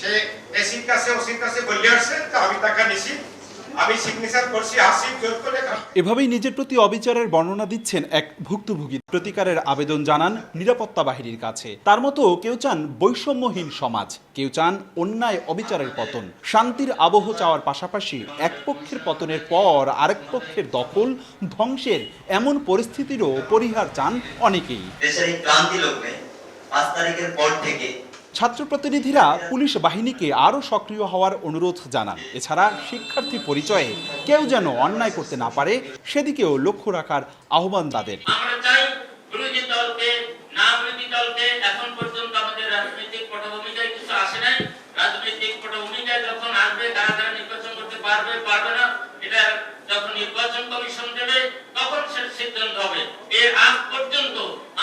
সে এসির কাছে ওসির কাছে বলে আসছে তো আমি টাকা নিছি। আমি সিগনেচার করছি আসি জোর করে এভাবেই নিজের প্রতি অবিচারের বর্ণনা দিচ্ছেন এক ভুক্তভোগী। প্রতিকারের আবেদন জানান নিরাপত্তা বাহিনীর কাছে। তার মতো কেউ চান বৈষম্যহীন সমাজ কেউ চান অন্যায় অবিচারের পতন। শান্তির আবহ চাওয়ার পাশাপাশি এক পক্ষের পতনের পর আরেক পক্ষের দখল ধ্বংসের এমন পরিস্থিতিরও পরিহার চান অনেকেই। দেশের এই ক্রান্তি লগ্নে পাঁচ তারিখের পর থেকে ছাত্র প্রতিনিধিরা পুলিশ বাহিনীকে আরও সক্রিয় হওয়ার অনুরোধ জানান। এছাড়া শিক্ষার্থী পরিচয়ে কেউ যেন অন্যায় করতে না পারে, সেদিকেও লক্ষ্য রাখার আহ্বান তাদের।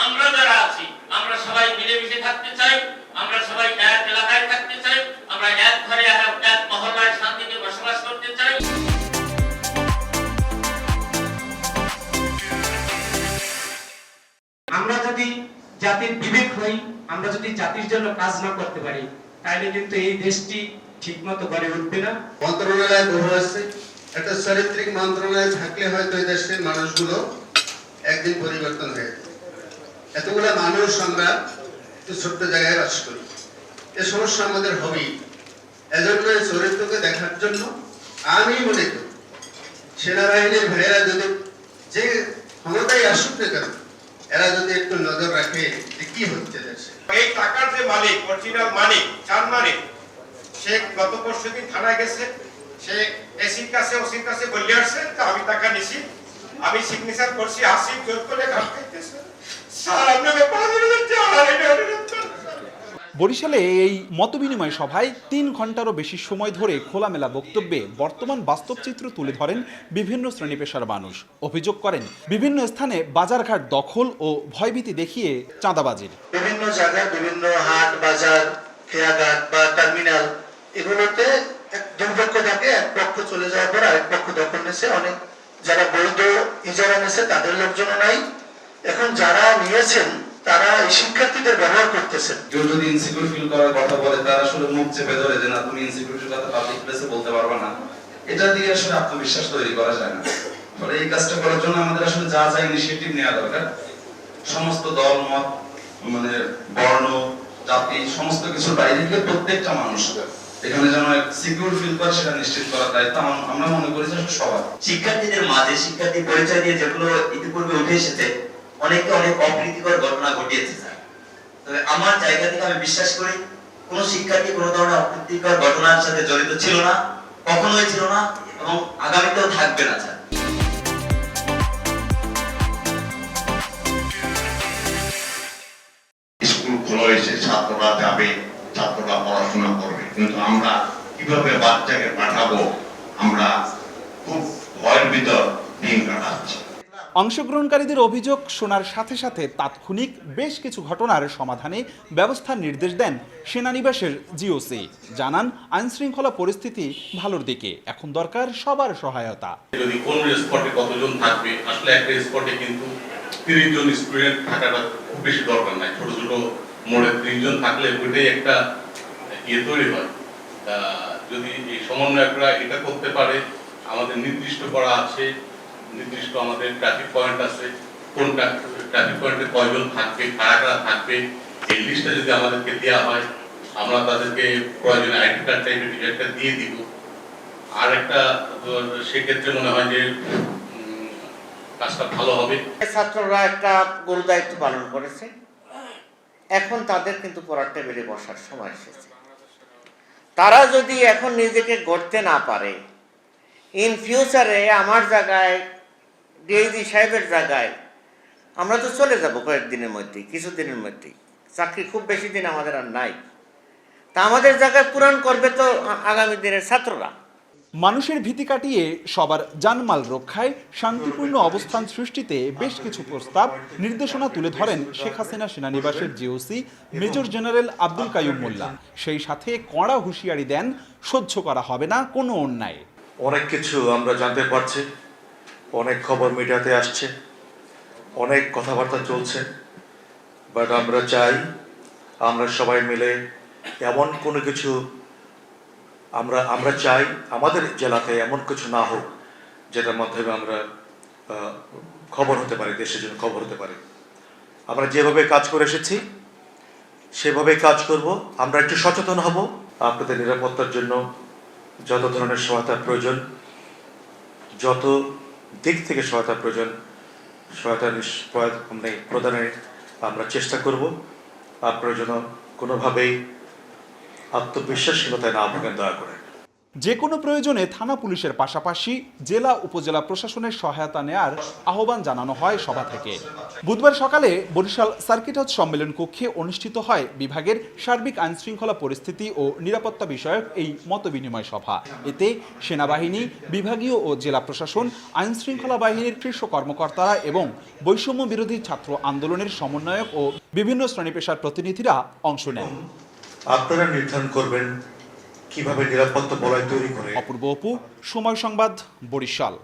আমরা যারা আছি, আমরা সবাই মিলেমিশে থাকতে চাই। যদি জাতির বিবেক হই আমরা যদি জাতির জন্য কাজ না করতে পারি, তাহলে কিন্তু এই দেশটি ঠিকমতো গড়ে উঠবে না। মন্ত্রণালয় বহু আছে একটা চারিত্রিক মন্ত্রণালয় থাকলে হয়তো এই দেশের মানুষগুলো একদিন পরিবর্তন হয়ে। এতগুলা মানুষ আমরা একটু ছোট্ট জায়গায় বাস করি। এ সমস্যা আমাদের হবেই। এজন্য চরিত্রকে দেখার জন্য আমি মনে করি, সেনাবাহিনীর ভাইয়েরা যদি যে ক্ষমতায় আসুক না কেন এরা যদি একটু নজর রাখে যে কি হচ্ছে দেশে। এই টাকার যে মালিক অরিজিনাল মালিক চার মালিক, সে গত পরশু দিন থানায় গেছে, সে এসির কাছে, ওসির কাছে বলে আসছে আমি টাকা নিছি, আমি সিগনেচার করছি, আসি, জোর করে ঘাট খাইতেছে। স্যার, আপনাকে পাঁচ হাজার টাকা এটা অনুরোধ করছি। বরিশালে এই মতবিনিময় সভায় তিন ঘন্টারও বেশি সময় ধরে খোলামেলা বক্তব্যে বর্তমান বাস্তব চিত্র তুলে ধরেন বিভিন্ন শ্রেণি পেশার মানুষ। অভিযোগ করেন, বিভিন্ন স্থানে বাজারঘাট দখল ও ভয়ভীতি দেখিয়ে চাঁদাবাজির। বিভিন্ন জায়গায় বিভিন্ন হাট, বাজার খেয়াঘাট বা টার্মিনাল এগুলোতে দুপক্ষ থাকে, এক পক্ষ চলে যাওয়ার পর আরেক পক্ষ দখল নিয়েছে অনেক যারা বৈধ ইজারা নিয়েছে তাদের লোকজনও নাই। এখন যারা নিয়েছেন তারা এই শিক্ষার্থীদের ব্যবহার করতেছেন কেউ যদি ইনসিকিউর ফিল করার কথা বলে তার আসলে মুখ চেপে ধরে যে না তুমি ইনসিকিউর কথা পাবলিক প্লেসে বলতে পারবে না। এটা দিয়ে আসলে আত্মবিশ্বাস তৈরি করা যায় না। ফলে এই কাজটা করার জন্য আমাদের আসলে যা যা ইনিশিয়েটিভ নেওয়া দরকার সমস্ত দল মত মানে বর্ণ জাতি সমস্ত কিছুর বাইরে গিয়ে প্রত্যেকটা মানুষ এখানে যেন সিকিউর ফিল করে সেটা নিশ্চিত করার দায়িত্ব আম- আমরা মনে করি যে সবার। শিক্ষার্থীদের মাঝে শিক্ষার্থী পরিচয় দিয়ে যেগুলো ইতিপূর্বে উঠে এসেছে অনেকে অনেক অপ্রীতিকর ঘটনা ঘটিয়েছে, স্যার। তবে আমার জায়গা থেকে আমি বিশ্বাস করি, কোন শিক্ষার্থী কোনো ধরনের অপ্রীতিকর ঘটনার সাথে জড়িত ছিল না, কখনোই ছিল না, এবং আগামীতেও থাকবে না, স্যার। স্কুল খোলা হয়েছে ছাত্ররা যাবে, ছাত্ররা পড়াশোনা করবে, কিন্তু আমরা কীভাবে বাচ্চাকে পাঠাবো আমরা খুব ভয়ের ভিতর দিন কাটাচ্ছি অংশগ্রহণকারীদের অভিযোগ শোনার সাথে সাথে তাৎক্ষণিক বেশ কিছু ঘটনার সমাধানে ব্যবস্থার নির্দেশ দেন সেনানিবাসের জিওসি। জানান, আইনশৃঙ্খলা পরিস্থিতি ভালোর দিকে। এখন দরকার সবার সহায়তা। যদি কোন স্পটে কতজন থাকবে? আসলে একটা স্পটে কিন্তু তিরিশ জন স্টুডেন্ট থাকাটা খুব বেশি দরকার নাই। ছোট ছোট মোড়ে তিরিশ জন থাকলে ওইটাই একটা ইয়ে তৈরি হয়। যদি এই সমন্বয়করা এটা করতে পারে, আমাদের নির্দিষ্ট করা আছে নির্দিষ্ট আমাদের ট্রাফিক পয়েন্ট আছে কোন ট্রাফিক পয়েন্টে কয়জন থাকবে, কারা থাকবে, এই লিস্টটা যদি আমাদেরকে দেওয়া হয়, আমরা তাদেরকে প্রয়োজনে আইডি কার্ড টাইপের কিছু একটা দিয়ে দিব। আর একটা, সেক্ষেত্রে মনে হয় যে কাজটা ভালো হবে। ছাত্ররা একটা গুরু দায়িত্ব পালন করেছে। এখন তাদের কিন্তু পড়ার টেবিলে বসার সময় এসেছে। তারা যদি এখন নিজেকে গড়তে না পারে ইন ফিউচারে আমার জায়গায় ডিআইজি সাহেবের জায়গায়। আমরা তো চলে যাব কয়েকদিনের মধ্যেই কিছুদিনের মধ্যেই। চাকরি খুব বেশি দিন আমাদের আর নাই। তা আমাদের জায়গায় পূরণ করবে তো আগামী দিনের ছাত্ররা। মানুষের ভীতি কাটিয়ে সবার জানমাল রক্ষায় শান্তিপূর্ণ অবস্থান সৃষ্টিতে বেশ কিছু প্রস্তাব নির্দেশনা তুলে ধরেন Sheikh Hasina সেনানিবাসের GOC major general Abdul Kaiyum Molla. সেই সাথে কড়া হুঁশিয়ারি দেন সহ্য করা হবে না কোনো অন্যায়। অনেক কিছু আমরা জানতে পারছি। অনেক খবর মিডিয়াতে আসছে, অনেক কথাবার্তা চলছে বাট আমরা চাই আমরা সবাই মিলে এমন কোনো কিছু আমরা আমরা চাই আমাদের জেলাতে এমন কিছু না হোক, যেটার মাধ্যমে আমরা খবর হতে পারি, দেশের জন্য খবর হতে পারি। আমরা যেভাবে কাজ করে এসেছি সেভাবে কাজ করব। আমরা একটু সচেতন হব, আপনাদের নিরাপত্তার জন্য যত ধরনের সহায়তার প্রয়োজন, যত দিক থেকে সহায়তা প্রয়োজন, সহায়তা মানে প্রদানের আমরা চেষ্টা করব। আপনারা যেন কোনোভাবেই আত্মবিশ্বাসহীনতায় না ভোগেন, দয়া করে। যে কোনো প্রয়োজনে থানা পুলিশের পাশাপাশি জেলা উপজেলা প্রশাসনের সহায়তা নেয়ার আহ্বান জানানো হয় সভা থেকে। বুধবার সকালে বরিশাল সার্কিট হাউস সম্মেলন কক্ষে অনুষ্ঠিত হয় বিভাগের সার্বিক আইনশৃঙ্খলা পরিস্থিতি ও নিরাপত্তা বিষয়ক এই মতবিনিময় সভা। এতে সেনাবাহিনী, বিভাগীয় ও জেলা প্রশাসন, আইনশৃঙ্খলা বাহিনীর শীর্ষ কর্মকর্তারা এবং বৈষম্য বিরোধী ছাত্র আন্দোলনের সমন্বয়ক ও বিভিন্ন শ্রেণি পেশার প্রতিনিধিরা অংশ নেন। আপনারা নির্ধারণ করবেন কীভাবে নিরাপত্তা বলয় তৈরি করে? অপূর্ব অপু সময় সংবাদ বরিশাল।